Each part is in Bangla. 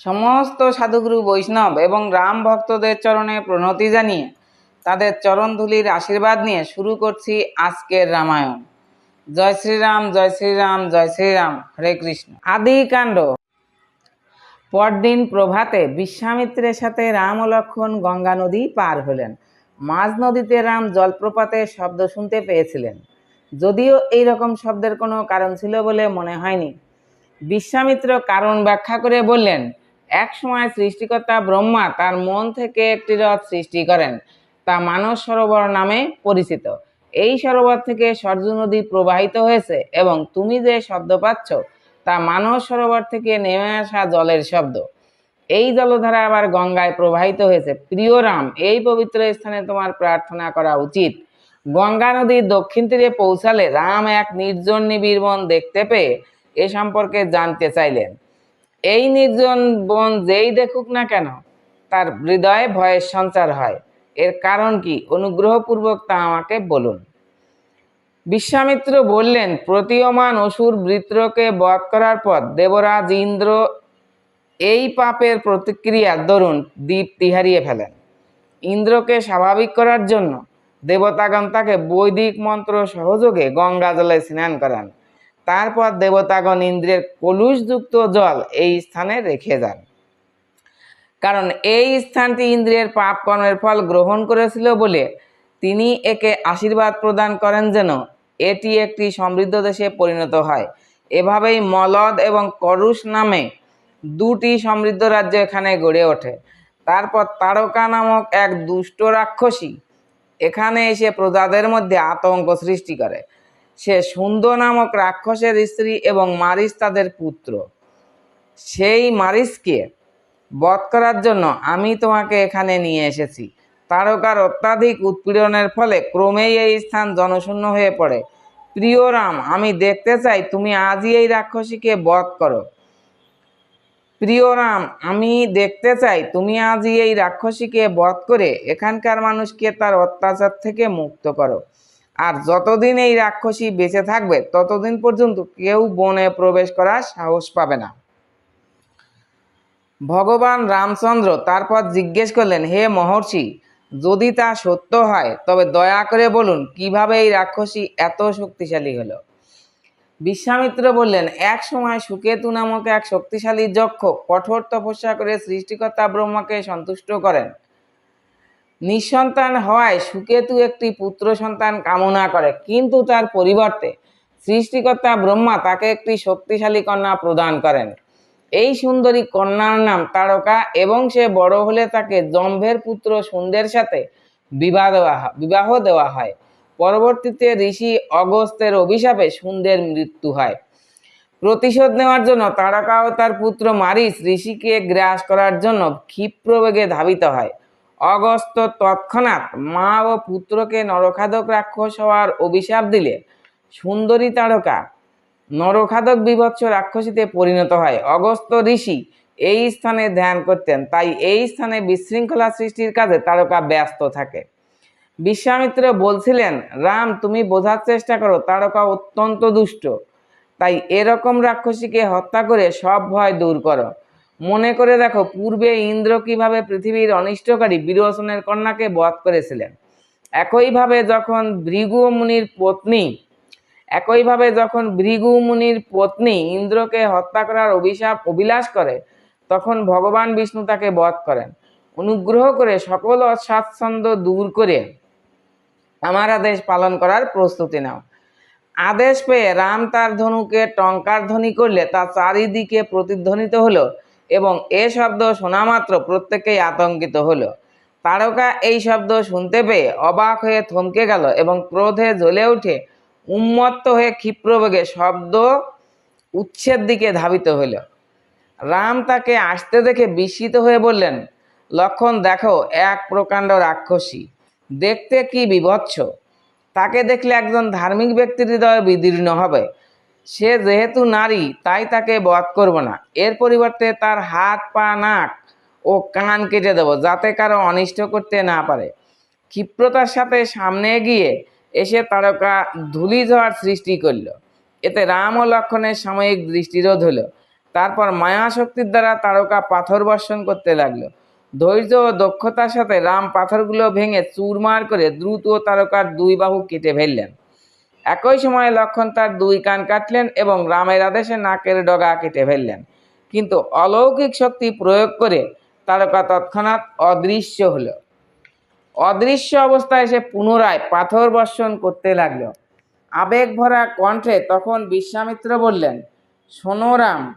সমস্ত সাধুগুরু বৈষ্ণব এবং রাম ভক্তদের চরণে প্রণতি জানিয়ে তাদের চরণধুলির আশীর্বাদ নিয়ে শুরু করছি আজকের রামায়ণ। জয় শ্রীরাম জয় শ্রীরাম জয় শ্রীরাম, হরে কৃষ্ণ। আদি কাণ্ড। পরদিন প্রভাতে বিশ্বামিত্রের সাথে রাম ও লক্ষণ গঙ্গা নদী পার হলেন। মাঝ নদীতে রাম জলপ্রপাতের শব্দ শুনতে পেয়েছিলেন। যদিও এই রকম শব্দের কোনো কারণ ছিল বলে মনে হয়নি। বিশ্বামিত্র কারণ ব্যাখ্যা করে বললেন এক সময় সৃষ্টিকর্তা ব্রহ্মা তার মন থেকে একটি হ্রদ সৃষ্টি করেন, তা মানস সরোবর নামে পরিচিত। এই সরোবর থেকে সরজু নদী প্রবাহিত হয়েছে এবং তুমি যে শব্দ পাচ্ছ, তা মানস সরোবর থেকে নেমে আসা জলের শব্দ। এই জলধারা আবার গঙ্গায় প্রবাহিত হয়েছে। প্রিয় রাম, এই পবিত্র স্থানে তোমার প্রার্থনা করা উচিত। গঙ্গা নদীর দক্ষিণ তীরে পৌঁছালে রাম এক নির্জন নিবিড় দেখতে পেয়ে এ সম্পর্কে জানতে চাইলেন। এই নির্জন বন যেই দেখুক না কেন, তার হৃদয়ে ভয়ের সঞ্চার হয়। এর কারণ কি? অনুগ্রহপূর্বক তা আমাকে বলুন। বিশ্বামিত্র বললেন, প্রতীয়মান অসুর বৃত্রকে বধ করার পর দেবরাজ ইন্দ্র এই পাপের প্রতিক্রিয়া দরুন দীপ্তি হারিয়ে ফেলেন। ইন্দ্রকে স্বাভাবিক করার জন্য দেবতাগণ তাকে বৈদিক মন্ত্র সহযোগে গঙ্গা জলে স্নান করান। তারপর দেবতাগণ ইন্দ্রের কলুষযুক্ত জল এই স্থানে রেখে যান। কারণ এই স্থানটি ইন্দ্রের পাপ কর্মের ফল গ্রহণ করেছিল বলে তিনি একে আশীর্বাদ প্রদান করেন যেন এটি একটি সমৃদ্ধ দেশে পরিণত হয়। এভাবেই মলদ এবং করুষ নামে দুটি সমৃদ্ধ রাজ্য এখানে গড়ে ওঠে। তারপর তারকা নামক এক দুষ্ট রাক্ষসী এখানে এসে প্রজাদের মধ্যে আতঙ্ক সৃষ্টি করে। সে সুন্দর নামক রাক্ষসের স্ত্রী এবং মারিস তাদের পুত্র। সেই মারিসকে বধ করার জন্য আমি তোমাকে এখানে নিয়ে এসেছি। তারকার অত্যাধিক উৎপীড়নের ফলে ক্রমেই এই স্থান জনশূন্য হয়ে পড়ে। প্রিয় রাম, আমি দেখতে চাই তুমি আজই এই রাক্ষসীকে বধ করো। প্রিয় রাম, আমি দেখতে চাই তুমি আজই এই রাক্ষসীকে বধ করে এখানকার মানুষকে তার অত্যাচার থেকে মুক্ত করো। আর যতদিন এই রাক্ষসী বেঁচে থাকবে, ততদিন পর্যন্ত কেউ বনে প্রবেশ করার সাহস পাবে না। ভগবান রামচন্দ্র তারপর জিজ্ঞেস করলেন, হে মহর্ষি, যদি তা সত্য হয়, তবে দয়া করে বলুন, কীভাবে এই রাক্ষসী এত শক্তিশালী হলো? বিশ্বামিত্র বললেন, এক সময় সুকেতু নামক এক শক্তিশালী যক্ষ কঠোর তপস্যা করে সৃষ্টিকর্তা ব্রহ্মাকে সন্তুষ্ট করেন। নিঃসন্তান হওয়ায় সুকেতু একটি পুত্র সন্তান কামনা করে। কিন্তু তার পরিবর্তে সৃষ্টিকর্তা ব্রহ্মা তাকে একটি শক্তিশালী কন্যা প্রদান করেন। এই সুন্দরী কন্যার নাম তারকা এবং সে বড় হলে তাকে জম্ভের পুত্র সুন্দের সাথে বিবাহ দেওয়া বিবাহ দেওয়া হয়। পরবর্তীতে ঋষি অগস্তের অভিশাপে সুন্দের মৃত্যু হয়। প্রতিশোধ নেওয়ার জন্য তারকা ও তার পুত্র মারিস ঋষিকে গ্রাস করার জন্য ক্ষিপ্রবেগে ধাবিত হয়। অগস্ত তৎক্ষণাৎ মা ও পুত্রকে নরখাদক রাক্ষস হওয়ার অভিশাপ দিলে সুন্দরী তারকা নরখাদক বিভৎস রাক্ষসীতে পরিণত হয়। অগস্ত ঋষি এই স্থানে ধ্যান করতেন, তাই এই স্থানে বিশৃঙ্খলা সৃষ্টির কাজে তারকা ব্যস্ত থাকে। বিশ্বামিত্র বলছিলেন, রাম, তুমি বোঝার চেষ্টা করো, তারকা অত্যন্ত দুষ্ট। তাই এরকম রাক্ষসীকে হত্যা করে সব ভয় দূর করো। মনে করে দেখো, পূর্বে ইন্দ্র কীভাবে পৃথিবীর অনিষ্টকারী বিরোচনের কন্যাকে বধ করেছিলেন? একইভাবে যখন ভৃগু মুনির পত্নী একইভাবে যখন ভৃগু মুনির পত্নী ইন্দ্রকে হত্যা করার অভিশাপ, অভিলাষ করে, তখন ভগবান বিষ্ণু তাকে বধ করেন। অনুগ্রহ করে সকল অস্বাচ্ছন্দ্য দূর করে আমার আদেশ পালন করার প্রস্তুতি নাও। আদেশ পেয়ে রাম তার ধনুকে টঙ্কার ধ্বনি করলে তা চারিদিকে প্রতিধ্বনিত হলো। এবং এ শব্দ শোনা মাত্র প্রত্যেকেই আতঙ্কিত হলো। তারকা এই শব্দ শুনতে পেয়ে অবাক হয়ে থমকে গেল এবং ক্রোধে জ্বলে উঠে উন্মত্ত হয়ে ক্ষিপ্রবেগে শব্দ উচ্ছের দিকে ধাবিত হইল রাম তাকে আসতে দেখে বিস্মিত হয়ে বললেন, লক্ষণ দেখো, এক প্রকাণ্ড রাক্ষসী। দেখতে কি বিভৎস। তাকে দেখলে একজন ধার্মিক ব্যক্তির হৃদয় বিদীর্ণ হবে। সে যেহেতু নারী, তাই তাকে বধ করব না। এর পরিবর্তে তার হাত, পা, নাক ও কান কেটে দেব, যাতে কারও অনিষ্ট করতে না পারে। ক্ষিপ্রতার সাথে সামনে এগিয়ে এসে তারকা ধূলি ঝড় সৃষ্টি করল। এতে রাম ও লক্ষণের সাময়িক দৃষ্টিরোধ হলো। তারপর মায়া শক্তির দ্বারা তারকা পাথর বর্ষণ করতে লাগল। ধৈর্য ও দক্ষতার সাথে রাম পাথরগুলো ভেঙে চুরমার করে দ্রুত তারকার দুই বাহু কেটে ফেললেন। একই সময়ে লক্ষণ তার দুই কান কাটলেন এবং রামের আদেশে নাকের ডগা কেটে ফেললেন। কিন্তু অলৌকিক শক্তি প্রয়োগ করে তারকা তৎক্ষণাৎ অদৃশ্য হলো। অদৃশ্য অবস্থায় সে পুনরায় পাথর বর্ষণ করতে লাগল। আবেগ ভরা কণ্ঠে তখন বিশ্বামিত্র বললেন, শোনো রাম,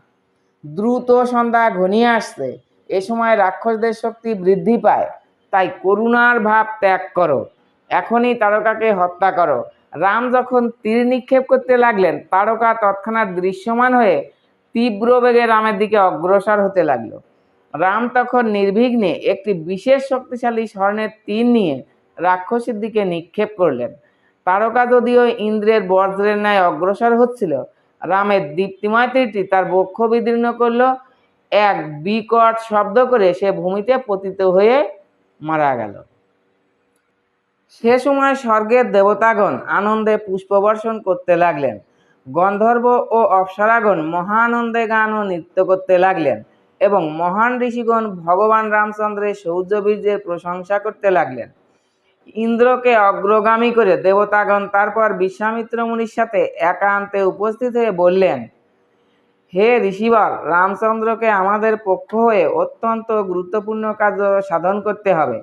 দ্রুত সন্ধ্যা ঘনিয়ে আসছে। এ সময় রাক্ষসদের শক্তি বৃদ্ধি পায়। তাই করুণার ভাব ত্যাগ করো। এখনই তারকাকে হত্যা করো। রাম যখন তীর নিক্ষেপ করতে লাগলেন, তারকা তৎক্ষণাৎ দৃশ্যমান হয়ে তীব্র বেগে রামের দিকে অগ্রসর হতে লাগল। রাম তখন নির্বিঘ্নে একটি বিশেষ শক্তিশালী স্বর্ণের তীর নিয়ে রাক্ষসের দিকে নিক্ষেপ করলেন। তারকা যদিও ইন্দ্রের বজ্রের ন্যায় অগ্রসর হচ্ছিল, রামের দীপ্তিময় তীরটি তার বক্ষ বিদীর্ণ করল। এক বিকট শব্দ করে সে ভূমিতে পতিত হয়ে মারা গেল। সে সময় স্বর্গের দেবতাগণ আনন্দে পুষ্পবর্ষণ করতে লাগলেন। গন্ধর্ব ও অপ্সরাগণ মহানন্দে গান ও নৃত্য করতে লাগলেন এবং মহান ঋষিগণ ভগবান রামচন্দ্রের শৌর্যবীর্যের প্রশংসা করতে লাগলেন। ইন্দ্রকে অগ্রগামী করে দেবতাগণ তারপর বিশ্বামিত্র মুনির সাথে একান্তে উপস্থিত হয়ে বললেন, হে ঋষিবর রামচন্দ্রকে আমাদের পক্ষ হয়ে অত্যন্ত গুরুত্বপূর্ণ কাজ সাধন করতে হবে।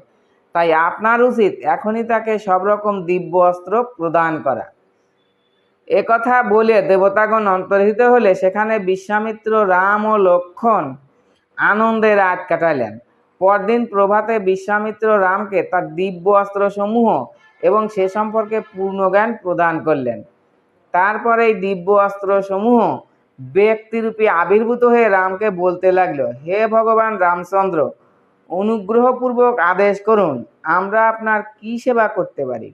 তাই আপনার উচিত এখনই তাকে সব রকম দিব্য অস্ত্র প্রদান করা। একথা বলে দেবতাগণ অন্তর্হিত হলে সেখানে বিশ্বামিত্র রাম ও লক্ষণ আনন্দে রাত কাটালেন। পরদিন প্রভাতে বিশ্বামিত্র রামকে তার দিব্য অস্ত্রসমূহ এবং সে সম্পর্কে পূর্ণ জ্ঞান প্রদান করলেন। তারপরে এই দিব্য অস্ত্রসমূহ ব্যক্তিরূপে আবির্ভূত হয়ে রামকে বলতে লাগল, হে ভগবান রামচন্দ্র অনুগ্রহপূর্বক আদেশ করুন, আমরা আপনার কি সেবা করতে পারি?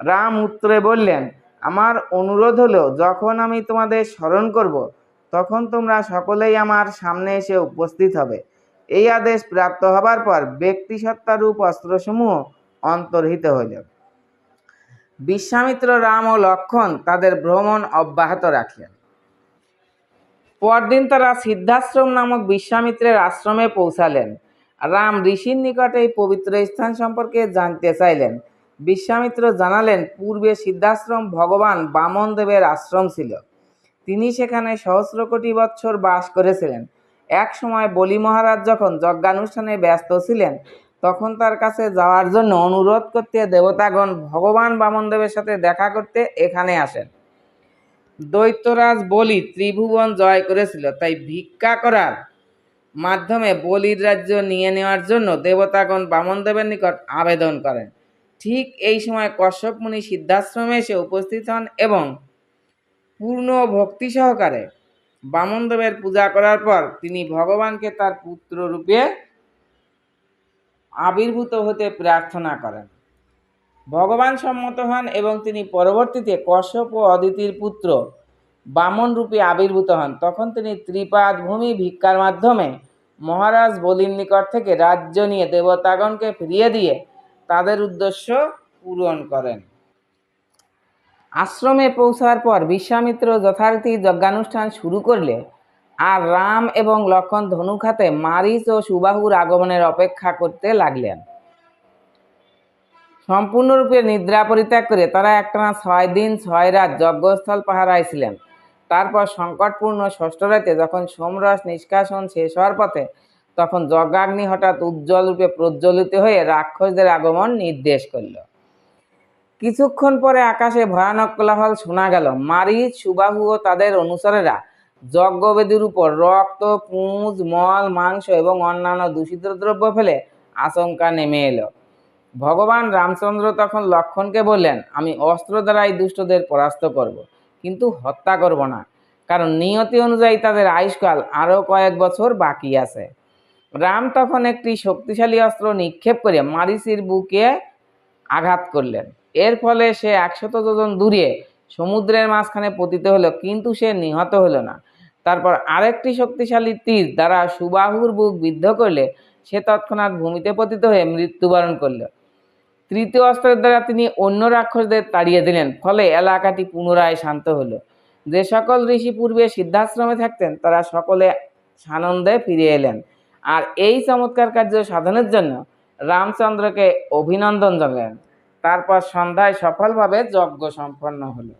রাম উত্তরে বললেন, আমার অনুরোধ হলো, যখন আমি তোমাদের স্মরণ করব, তখন তোমরা সকলেই আমার সামনে এসে উপস্থিত হবে। এই আদেশ প্রাপ্ত হবার পর ব্যক্তি সত্তারূপ অস্ত্রসমূহ অন্তর্হিত হইল। বিশ্বামিত্র রাম ও লক্ষণ তাদের ভ্রমণ অব্যাহত রাখলেন। পরদিন তারা সিদ্ধাশ্রম নামক বিশ্বামিত্রের আশ্রমে পৌঁছালেন। রাম ঋষির নিকটে এই পবিত্র স্থান সম্পর্কে জানতে চাইলেন। বিশ্বামিত্র জানালেন, পূর্বে সিদ্ধাশ্রম ভগবান বামন দেবের আশ্রম ছিল। তিনি সেখানে সহস্র কোটি বৎসর বাস করেছিলেন। এক সময় বলি মহারাজ যখন যজ্ঞানুষ্ঠানে ব্যস্ত ছিলেন, তখন তার কাছে যাওয়ার জন্য অনুরোধ করতে দেবতাগণ ভগবান বামনদেবের সাথে দেখা করতে এখানে আসেন। দৈত্যরাজ বলি, ত্রিভুবন জয় করেছিল, তাই ভিক্ষা করার মাধ্যমে বলির রাজ্য নিয়ে নেওয়ার জন্য দেবতাগণ বামনদেবের নিকট আবেদন করেন। ঠিক এই সময় কশ্যপ মুনি সিদ্ধাশ্রমে এসে উপস্থিত হন এবং পূর্ণ ভক্তি সহকারে বামনদেবের পূজা করার পর তিনি ভগবানকে তার পুত্র রূপে আবির্ভূত হতে প্রার্থনা করেন। ভগবান সম্মত হন এবং তিনি পরবর্তীতে কশ্যপ ও অদিতির পুত্র বামন রূপে আবির্ভূত হন। তখন তিনি ত্রিপাদ ভূমি ভিক্ষার মাধ্যমে মহারাজ বলির নিকট থেকে রাজ্য নিয়ে দেবতাগণকে ফিরিয়ে দিয়ে তাদের উদ্দেশ্য পূরণ করেন। আশ্রমে পৌঁছার পর বিশ্বামিত্র যথারীতি যজ্ঞানুষ্ঠান শুরু করলে আর রাম এবং লক্ষণ ধনুক হাতে মারিচ ও সুবাহুর আগমনের অপেক্ষা করতে লাগলেন। সম্পূর্ণরূপে নিদ্রা পরিত্যাগ করে তারা একটানা ছয় দিন ছয় রাত যজ্ঞস্থল পাহারায় ছিলেন তারপর সংকটপূর্ণ ষষ্ঠ রাতে যখন সোমরস নিষ্কাশন শেষ হওয়ার পথে, তখন যজ্ঞাগ্নি হঠাৎ উজ্জ্বল রূপে প্রজ্বলিত হয়ে রাক্ষসদের আগমন নির্দেশ করল। কিছুক্ষণ পরে আকাশে ভয়ানক কোলাহল শোনা গেল। মারিচ, সুবাহু ও তাদের অনুসারেরা যজ্ঞবেদীর উপর রক্ত, পুঁজ, মল, মাংস এবং অন্যান্য দূষিত দ্রব্য ফেলে আশঙ্কা নেমে এলো। ভগবান রামচন্দ্র তখন লক্ষণকে বললেন, আমি অস্ত্র দ্বারা এই দুষ্টদের পরাস্ত করব। কিন্তু হত্যা করব না। কারণ নিয়তি অনুযায়ী তাদের আয়ুষ্কাল আরও কয়েক বছর বাকি আছে। রাম তখন একটি শক্তিশালী অস্ত্র নিক্ষেপ করে মারিসির বুকে আঘাত করলেন। এর ফলে সে একশত যোজন দূরে সমুদ্রের মাঝখানে পতিত হলো, কিন্তু সে নিহত হলো না। তারপর আরেকটি শক্তিশালী তীর দ্বারা সুবাহুর বুক বিদ্ধ করলে সে তৎক্ষণাৎ ভূমিতে পতিত হয়ে মৃত্যুবরণ করল। তৃতীয় অস্ত্রের দ্বারা তিনি অন্য রাক্ষসদের তাড়িয়ে দিলেন, ফলে এলাকাটি পুনরায় শান্ত হল। যে সকল ঋষি পূর্বে সিদ্ধাশ্রমে থাকতেন, তারা সকলে সানন্দে ফিরে এলেন। আর এই চমৎকার কার্য সাধনের জন্য রামচন্দ্রকে অভিনন্দন জানালেন। তারপর সন্ধ্যায় সফলভাবে যজ্ঞ সম্পন্ন হলো।